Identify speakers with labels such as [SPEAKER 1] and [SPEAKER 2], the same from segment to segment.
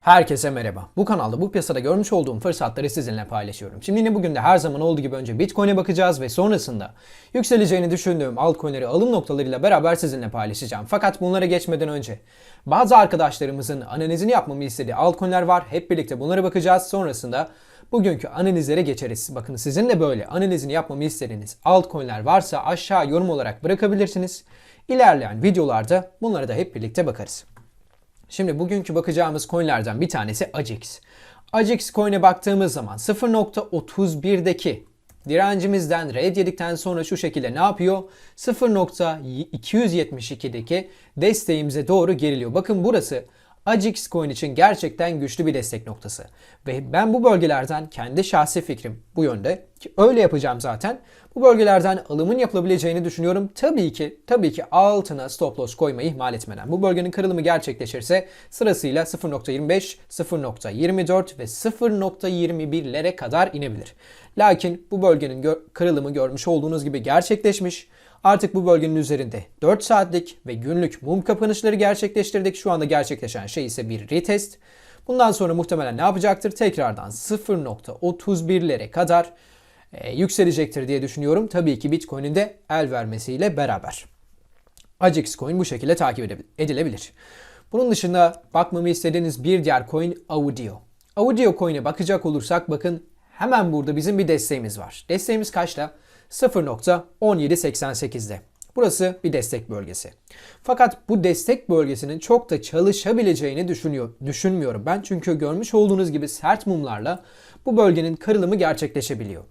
[SPEAKER 1] Herkese merhaba. Bu kanalda bu piyasada görmüş olduğum fırsatları sizinle paylaşıyorum. Şimdi yine bugün de her zaman olduğu gibi önce Bitcoin'e bakacağız ve sonrasında yükseleceğini düşündüğüm altcoin'leri alım noktalarıyla beraber sizinle paylaşacağım. Fakat bunlara geçmeden önce bazı arkadaşlarımızın analizini yapmamı istediği altcoin'ler var. Hep birlikte bunlara bakacağız. Sonrasında bugünkü analizlere geçeriz. Bakın sizin de böyle analizini yapmamı istediğiniz altcoin'ler varsa aşağı yorum olarak bırakabilirsiniz. İlerleyen videolarda bunlara da hep birlikte bakarız. Şimdi bugünkü bakacağımız coinlerden bir tanesi AJAX. AJAX coin'e baktığımız zaman 0.31'deki direncimizden red yedikten sonra şu şekilde ne yapıyor? 0.272'deki desteğimize doğru geriliyor. Bakın burası AJAX coin için gerçekten güçlü bir destek noktası. Ve ben bu bölgelerden kendi şahsi fikrim bu yönde ki öyle yapacağım zaten. Bu bölgelerden alımın yapılabileceğini düşünüyorum. Tabii ki tabii ki altına stop loss koymayı ihmal etmeden. Bu bölgenin kırılımı gerçekleşirse sırasıyla 0.25, 0.24 ve 0.21'lere kadar inebilir. Lakin bu bölgenin gö- kırılımı görmüş olduğunuz gibi gerçekleşmiş. Artık bu bölgenin üzerinde 4 saatlik ve günlük mum kapanışları gerçekleştirdik. Şu anda gerçekleşen şey ise bir retest. Bundan sonra muhtemelen ne yapacaktır? Tekrardan 0.31'lere kadar e, yükselecektir diye düşünüyorum. Tabii ki Bitcoin'in de el vermesiyle beraber. AJAX coin bu şekilde takip edilebilir. Bunun dışında bakmamı istediğiniz bir diğer coin Audio. Audio coin'e bakacak olursak bakın hemen burada bizim bir desteğimiz var. Desteğimiz kaçta? 0.1788'de. Burası bir destek bölgesi. Fakat bu destek bölgesinin çok da çalışabileceğini düşünüyor, düşünmüyorum ben. Çünkü görmüş olduğunuz gibi sert mumlarla bu bölgenin kırılımı gerçekleşebiliyor.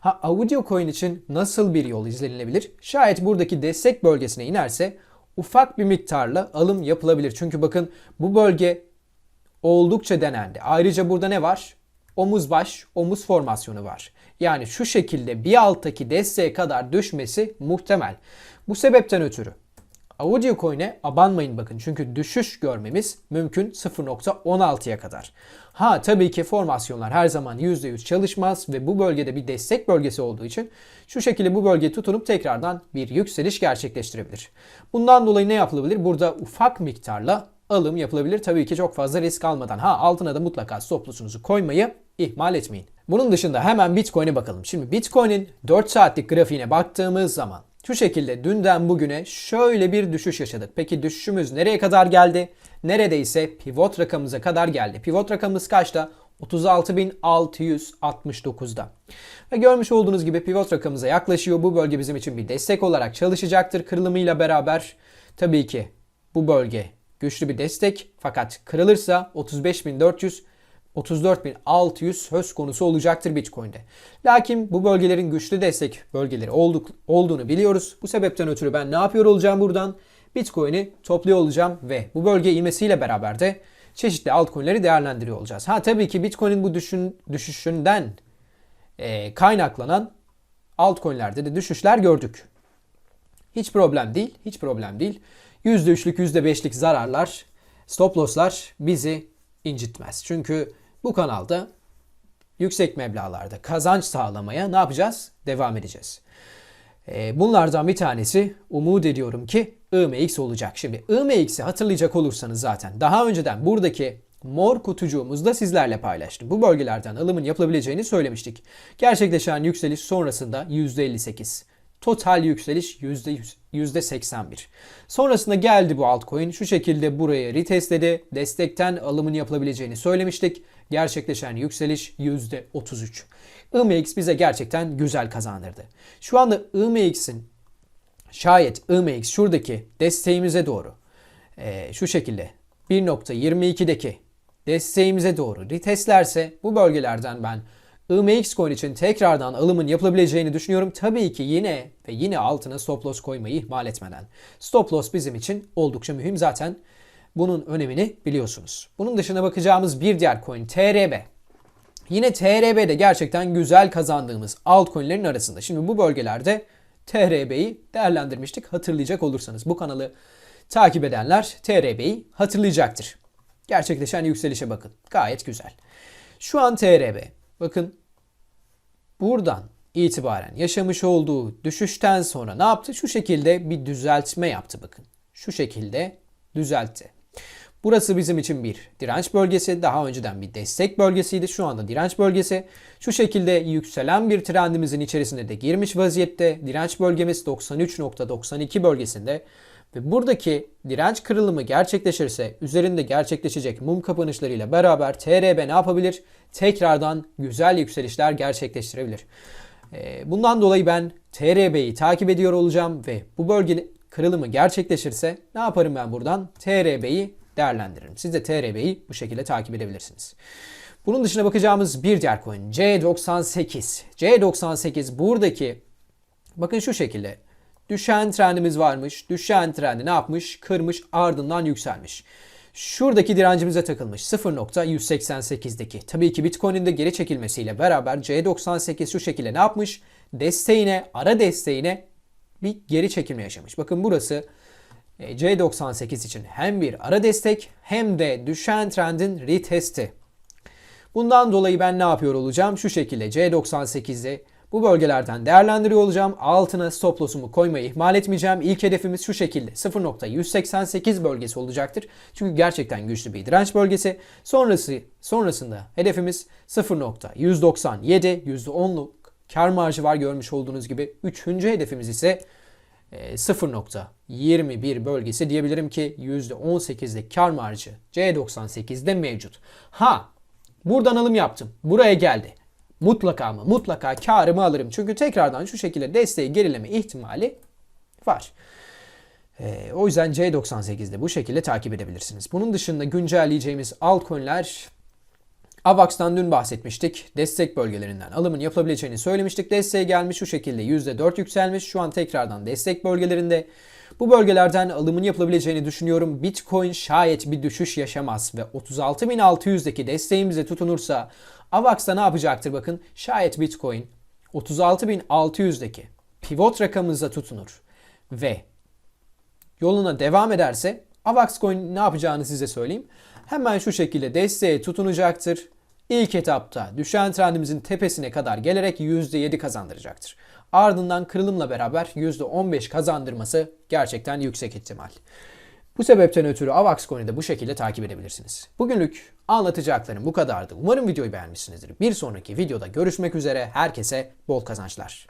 [SPEAKER 1] Ha audio coin için nasıl bir yol izlenilebilir? Şayet buradaki destek bölgesine inerse ufak bir miktarla alım yapılabilir. Çünkü bakın bu bölge oldukça denendi. Ayrıca burada ne var? Omuz baş, omuz formasyonu var. Yani şu şekilde bir alttaki desteğe kadar düşmesi muhtemel. Bu sebepten ötürü Audio Coin'e abanmayın bakın çünkü düşüş görmemiz mümkün 0.16'ya kadar. Ha tabii ki formasyonlar her zaman %100 çalışmaz ve bu bölgede bir destek bölgesi olduğu için şu şekilde bu bölgeyi tutunup tekrardan bir yükseliş gerçekleştirebilir. Bundan dolayı ne yapılabilir? Burada ufak miktarla alım yapılabilir. Tabii ki çok fazla risk almadan. Ha altına da mutlaka stop koymayı ihmal etmeyin. Bunun dışında hemen Bitcoin'e bakalım. Şimdi Bitcoin'in 4 saatlik grafiğine baktığımız zaman şu şekilde dünden bugüne şöyle bir düşüş yaşadık. Peki düşüşümüz nereye kadar geldi? Neredeyse pivot rakamımıza kadar geldi. Pivot rakamımız kaçta? 36.669'da. Ve görmüş olduğunuz gibi pivot rakamımıza yaklaşıyor. Bu bölge bizim için bir destek olarak çalışacaktır kırılımıyla beraber. Tabii ki bu bölge güçlü bir destek fakat kırılırsa 35.400 34.600 söz konusu olacaktır Bitcoin'de. Lakin bu bölgelerin güçlü destek bölgeleri olduk, olduğunu biliyoruz. Bu sebepten ötürü ben ne yapıyor olacağım buradan? Bitcoin'i topluyor olacağım ve bu bölge inmesiyle beraber de çeşitli altcoin'leri değerlendiriyor olacağız. Ha tabii ki Bitcoin'in bu düşün, düşüşünden e, kaynaklanan altcoin'lerde de düşüşler gördük. Hiç problem değil, hiç problem değil. %3'lük, %5'lik zararlar, stop loss'lar bizi incitmez. Çünkü bu kanalda yüksek meblağlarda kazanç sağlamaya ne yapacağız? Devam edeceğiz. Ee, Bunlardan bir tanesi umut ediyorum ki IMX olacak. Şimdi IMX'i hatırlayacak olursanız zaten daha önceden buradaki mor kutucuğumuzda sizlerle paylaştım. Bu bölgelerden alımın yapılabileceğini söylemiştik. Gerçekleşen yükseliş sonrasında %58. Total yükseliş %100, %81. Sonrasında geldi bu altcoin. Şu şekilde buraya retestledi. Destekten alımın yapılabileceğini söylemiştik. Gerçekleşen yükseliş %33. IMX bize gerçekten güzel kazandırdı. Şu anda IMX'in şayet IMX şuradaki desteğimize doğru e, şu şekilde 1.22'deki desteğimize doğru retestlerse bu bölgelerden ben IMX coin için tekrardan alımın yapılabileceğini düşünüyorum. Tabii ki yine ve yine altına stop loss koymayı ihmal etmeden. Stop loss bizim için oldukça mühim zaten. Bunun önemini biliyorsunuz. Bunun dışına bakacağımız bir diğer coin TRB. Yine TRB de gerçekten güzel kazandığımız altcoin'lerin arasında. Şimdi bu bölgelerde TRB'yi değerlendirmiştik hatırlayacak olursanız. Bu kanalı takip edenler TRB'yi hatırlayacaktır. Gerçekleşen yükselişe bakın. Gayet güzel. Şu an TRB. Bakın buradan itibaren yaşamış olduğu düşüşten sonra ne yaptı? Şu şekilde bir düzeltme yaptı bakın. Şu şekilde düzeltti. Burası bizim için bir direnç bölgesi. Daha önceden bir destek bölgesiydi. Şu anda direnç bölgesi. Şu şekilde yükselen bir trendimizin içerisine de girmiş vaziyette. Direnç bölgemiz 93.92 bölgesinde. Ve buradaki direnç kırılımı gerçekleşirse üzerinde gerçekleşecek mum kapanışlarıyla beraber TRB ne yapabilir? Tekrardan güzel yükselişler gerçekleştirebilir. Ee, Bundan dolayı ben TRB'yi takip ediyor olacağım ve bu bölge kırılımı gerçekleşirse ne yaparım ben buradan? TRB'yi değerlendiririm. Siz de TRB'yi bu şekilde takip edebilirsiniz. Bunun dışına bakacağımız bir diğer coin C98. C98 buradaki bakın şu şekilde düşen trendimiz varmış. Düşen trendi ne yapmış? Kırmış ardından yükselmiş. Şuradaki direncimize takılmış 0.188'deki. Tabii ki Bitcoin'in de geri çekilmesiyle beraber C98 şu şekilde ne yapmış? Desteğine, ara desteğine bir geri çekilme yaşamış. Bakın burası e, C98 için hem bir ara destek hem de düşen trendin retesti. Bundan dolayı ben ne yapıyor olacağım? Şu şekilde C98'de bu bölgelerden değerlendiriyor olacağım. Altına stop loss'umu koymayı ihmal etmeyeceğim. İlk hedefimiz şu şekilde 0.188 bölgesi olacaktır. Çünkü gerçekten güçlü bir direnç bölgesi. Sonrası sonrasında hedefimiz 0.197 %10'luk kar marjı var görmüş olduğunuz gibi. Üçüncü hedefimiz ise e, 0.21 bölgesi diyebilirim ki %18'lik kar marjı C98'de mevcut. Ha buradan alım yaptım. Buraya geldi. Mutlaka mı? Mutlaka karımı alırım. Çünkü tekrardan şu şekilde desteği gerileme ihtimali var. Ee, o yüzden C98'de bu şekilde takip edebilirsiniz. Bunun dışında güncelleyeceğimiz altcoin'ler AVAX'tan dün bahsetmiştik. Destek bölgelerinden alımın yapılabileceğini söylemiştik. Desteğe gelmiş şu şekilde %4 yükselmiş. Şu an tekrardan destek bölgelerinde. Bu bölgelerden alımın yapılabileceğini düşünüyorum. Bitcoin şayet bir düşüş yaşamaz ve 36.600'deki desteğimize tutunursa AVAX'da ne yapacaktır bakın. Şayet Bitcoin 36.600'deki pivot rakamımıza tutunur ve yoluna devam ederse AVAX Coin ne yapacağını size söyleyeyim. Hemen şu şekilde desteğe tutunacaktır. İlk etapta düşen trendimizin tepesine kadar gelerek %7 kazandıracaktır. Ardından kırılımla beraber %15 kazandırması gerçekten yüksek ihtimal. Bu sebepten ötürü AVAX Coin'i bu şekilde takip edebilirsiniz. Bugünlük anlatacaklarım bu kadardı. Umarım videoyu beğenmişsinizdir. Bir sonraki videoda görüşmek üzere. Herkese bol kazançlar.